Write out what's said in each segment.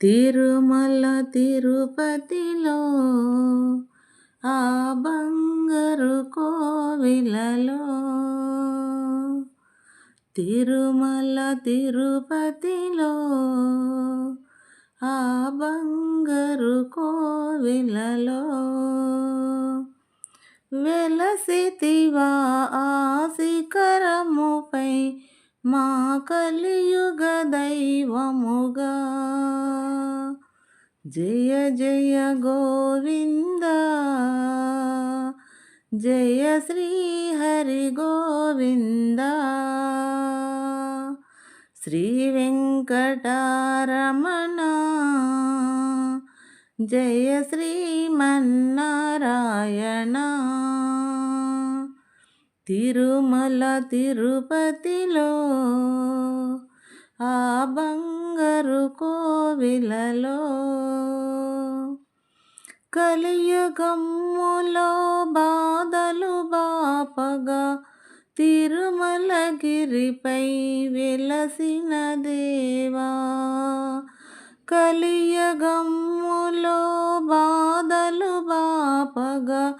తిరుమల తిరుపతిలో ఆ బంగారు కోవిలలో. తిరుమల తిరుపతిలో ఆ బంగారు కోవిలలో వెలసితివా ఆ శిఖరముపై మా కలియుగ దైవముగా. జయ జయ గోవింద. జయ శ్రీ హరి గోవింద. శ్రీ వెంకటారమణ. జయ శ్రీమన్నారాయణ తిరుమల తిరుపతిలో ఆ బంగారు కోవిలలో కలియుగమ్ములో బాధలు బాపగా తిరుమలగిరిపై వెలసిన దేవా కలియుగమ్ములో బాధలు బాపగా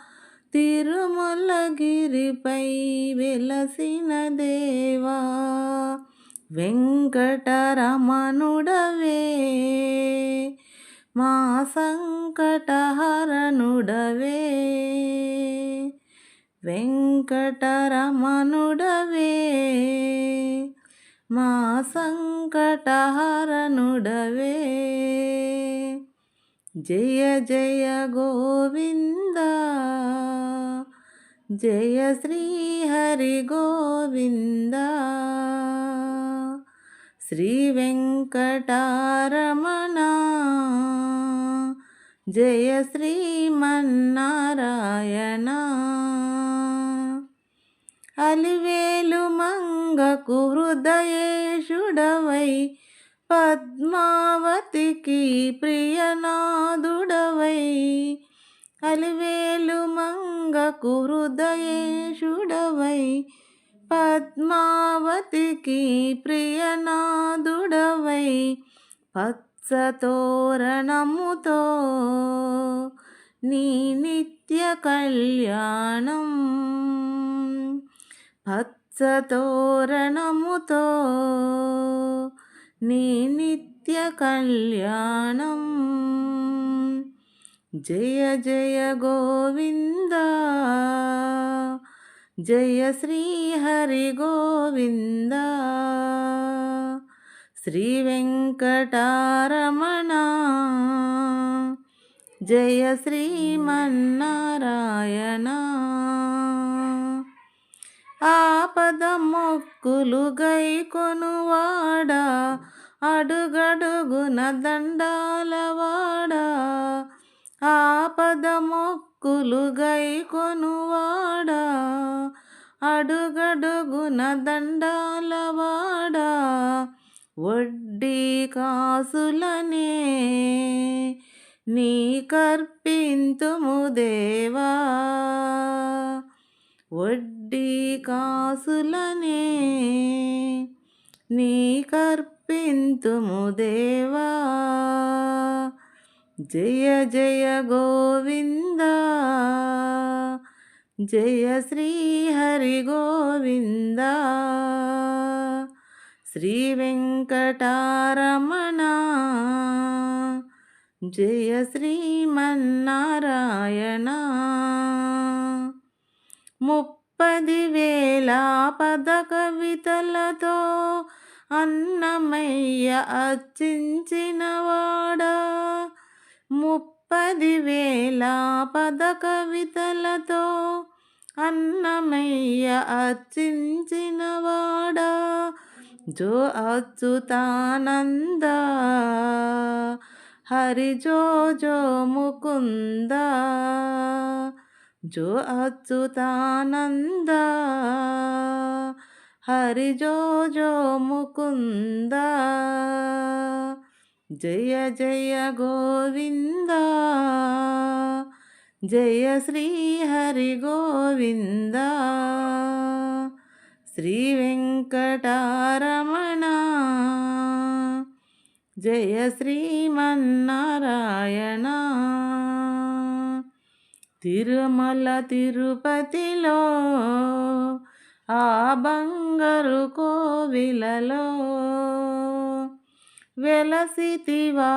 తిరుమలగిరిపై వెలసిన దేవా వెంకటరమణుడవే. మా సంకటహరణుడవే వెంకటరమణుడవే. మా సంకటహరణుడవే. జయ జయ గోవిందా. జయ శ్రీ హరి గోవింద. శ్రీ వెంకటారమణ. జయ శ్రీమన్నారాయణ అలివేలు మంగకు హృదయేషుడవై పద్మావతికి ప్రియనాదుడవై అలివేలు మంగకు హృదయేషుడవై పద్మావతికి ప్రియనాదుడవై పత్సతోరణముతో నీ నిత్య కళ్యాణం. పత్సతోరణముతో నీ నిత్య కళ్యాణం. జయ జయ గోవింద జయ శ్రీ హరి గోవింద శ్రీ వెంకటారమణ జయ శ్రీమన్నారాయణ ఆపద మొక్కులు గై కొనువాడా అడుగడుగున దండాలవాడా ఆపద మొక్కులు గై కొనువాడా అడుగడుగున దండాలవాడా? వడ్డీ కాసులనే నీ కర్పింతుము దేవా? వడ్డీ కాసులనే నీ కర్పింతుము దేవా? జయ జయ గోవింద జయ శ్రీ హరి గోవింద. శ్రీ వెంకటారమణ జయ శ్రీమన్నారాయణ ముప్పది వేల పద కవితలతో అన్నమయ్య అర్చించినవాడా ముప్పది వేల పద కవితలతో అన్నమయ్య అర్చించినవాడా జో అచ్యుతానంద హరి జో జో ముకుంద. జో అచ్యుతానంద హరి జో జో ముకుంద. జయ జయ గోవింద జయ శ్రీ హరి గోవింద. శ్రీ వెంకటారమణ జయ శ్రీమన్నారాయణ తిరుమల తిరుపతిలో ఆ బంగారు కోవిలలో వెలసితివా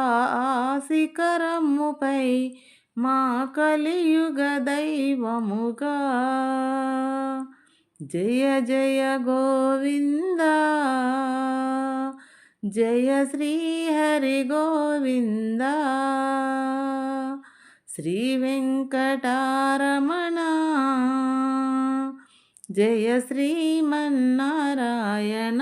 శిఖరముపై మా కలియుగ దైవముగా. జయ జయ గోవింద జయ శ్రీహరి గోవింద. శ్రీ వెంకటారమణ జయ శ్రీమన్నారాయణ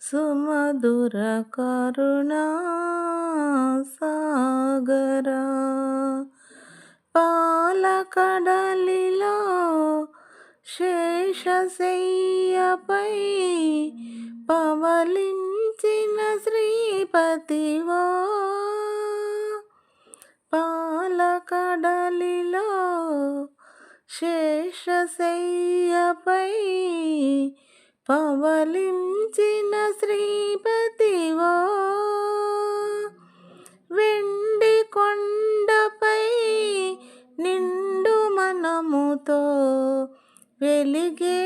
సుమధుర కరుణా సాగరా పాలకడలిలో శేషశయ్యపై పవలించిన శ్రీపతివో. పాలకడలిలో శేషశయ్యపై పవలించిన శ్రీపతివో వెండి కొండపై నిండు మనముతో వెలిగే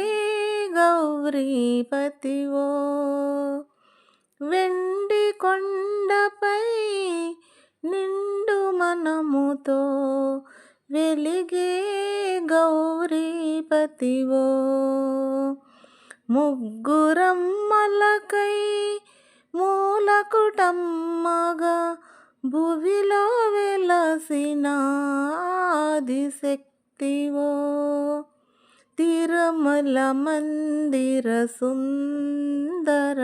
గౌరీపతివో వెండి కొండపై నిండు మనముతో వెలిగే గౌరీపతివో ముగ్గురమ్మలకై మూలకుటమ్మగా భువిలో వెలసిన ఆదిశక్తివో తిరుమల మందిర సుందర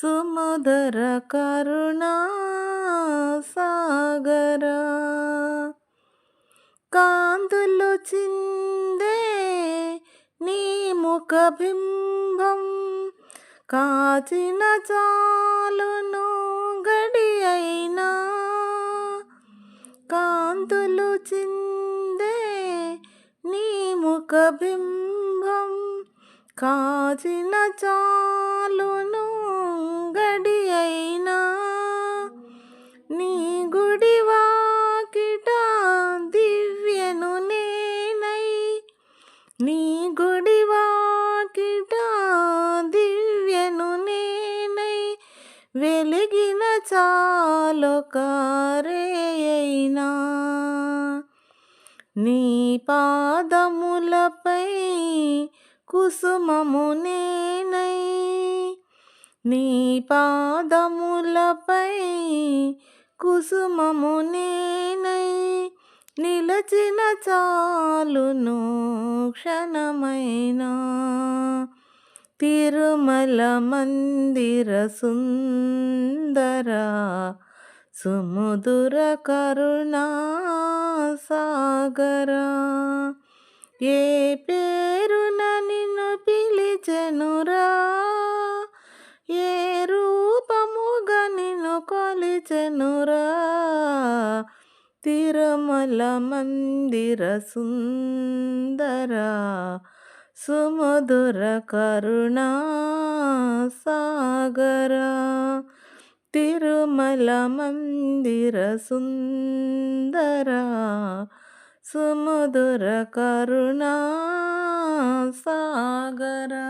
సుమధుర కరుణా సాగరా. కాంతులు చిందే నీ ముఖబింబం కాచిన చాలును గడి అయినా. కాంతులు చిందే నీ ముఖబింబం కాచిన చాలును గడి చాలొకరేయైనా నీ పాదములపై కుసుమము నేనై నీ పాదములపై కుసుమము నేనై నిలచిన చాలును క్షణమైనా. తిరుమల మందిర సుందర సుముదుర కరుణా సాగరా ఏ పేరున నిన్ను పిలిచెనురా? ఏ రూపముగా నిన్ను కొలిచెనురా? తిరుమల మందిర సుందరా. సుమధుర కరుణా సాగరా తిరుమల మందిర సుందర సుమధుర కరుణా సాగరా.